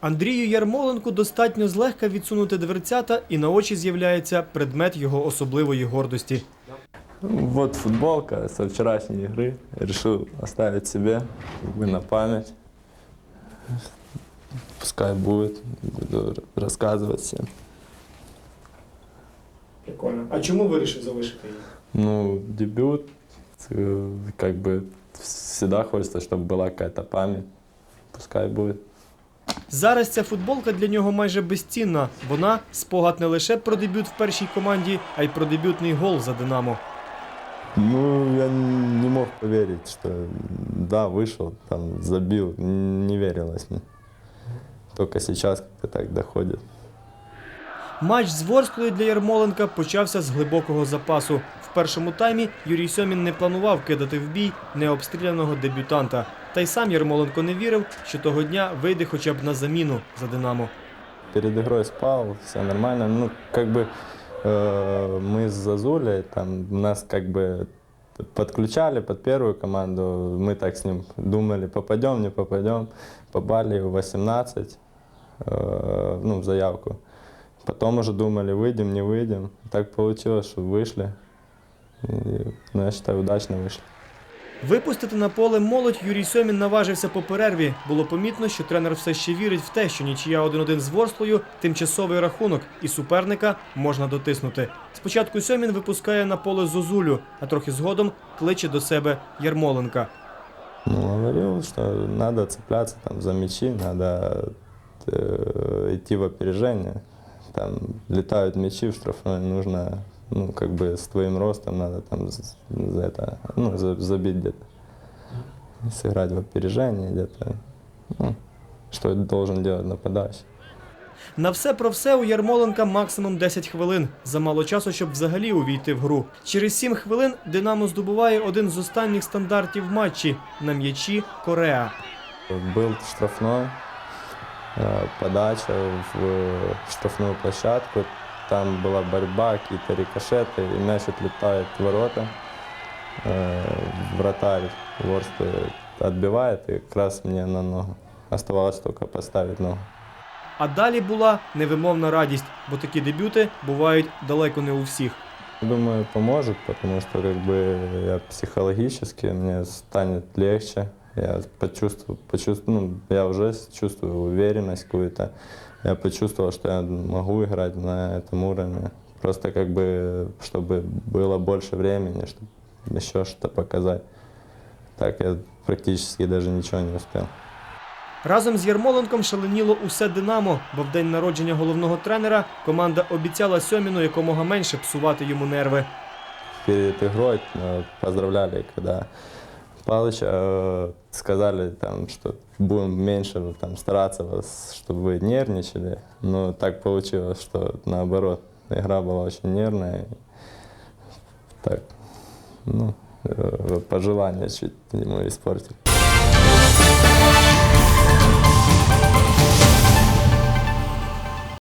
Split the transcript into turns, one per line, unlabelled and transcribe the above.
Андрію Ярмоленку достатньо злегка відсунути дверцята, і на очі з'являється предмет його особливої гордості.
Вот футболка со вчерашней игры. Решил оставить себе как бы на память. Пускай будет, буду рассказывать всем.
Прикольно. А чому вирішив залишити її?
Ну, дебют, э, как бы всегда хочется, чтобы была какая-то память. Пускай будет.
Зараз ця футболка для нього майже безцінна. Вона спогад не лише про дебют в першій команді, а й про дебютний гол за Динамо.
Ну, я не мог поверить, что да, вышел, там забил, не. Только сейчас как-то так доходит.
Матч з Ворсклою для Ярмоленка почався з глибокого запасу. В першому таймі Юрій Сьомін не планував кидати в бій необстріляного дебютанта. Та й сам Ярмоленко не вірив, що того дня вийде хоча б на заміну за Динамо.
Перед игрой спал, все нормально. Ну, как бы э, мы с Зазулей, там нас как бы подключали под первую команду. Мы так с ним думали, попадем, не попадем. Попали в 18, э, ну, в заявку. Потом уже думали, выйдем, не выйдем. Так получилось, что вышли. Ну, я считаю, удачно вышли.
Випустити на поле молодь Юрій Сьомін наважився по перерві. Було помітно, що тренер все ще вірить в те, що нічия 1-1 з Ворслою – тимчасовий рахунок, і суперника можна дотиснути. Спочатку Сьомін випускає на поле Зозулю, а трохи згодом кличе до себе Ярмоленка.
Ну, говорил, что надо цепляться там за надо э, идти в опережение. Там летают мячи в штрафной, нужно, ну, как бы с твоим ростом надо там за, за это, ну, за- забить где-то. Сыграть в опережение где-то. Ну, что должен делать нападающий.
На все про все у Ярмоленка максимум 10 хвилин. Замало часу, щоб взагалі увійти в гру. Через 7 хвилин Динамо здобуває один з останніх стандартів матчі на м'ячі Кореа.
Был штрафной, э, подача в штрафную площадку. Там была борьба, какие-то рикошеты, и мяч отлетает в ворота. Э, Вратарь Ворсты отбивает, и как раз мне на ногу. Оставалось только поставить ногу.
А далі була невимовна радість, бо такі дебюти бувають далеко не у всіх.
Думаю, поможет, потому что как бы я психологически мне станет легче. Я почувствую, почувствую, ну, я уже чувствую уверенность какую-то. Я почувствовал, что я могу играть на этом уровне. Просто как бы, чтобы было больше времени, чтобы еще что-то показать. Так я практически даже ничего не успел.
Разом з Ярмоленком шаленіло усе Динамо, бо в день народження головного тренера команда обіцяла Сьоміну якомога менше псувати йому нерви.
перед игрой э, поздравляли, когда Палыча э, сказали, там, что будем меньше ну, там, стараться, вас, чтобы вы нервничали. Но так получилось, что наоборот, игра была очень нервная. и Так, ну, э, пожелания чуть ему испортили.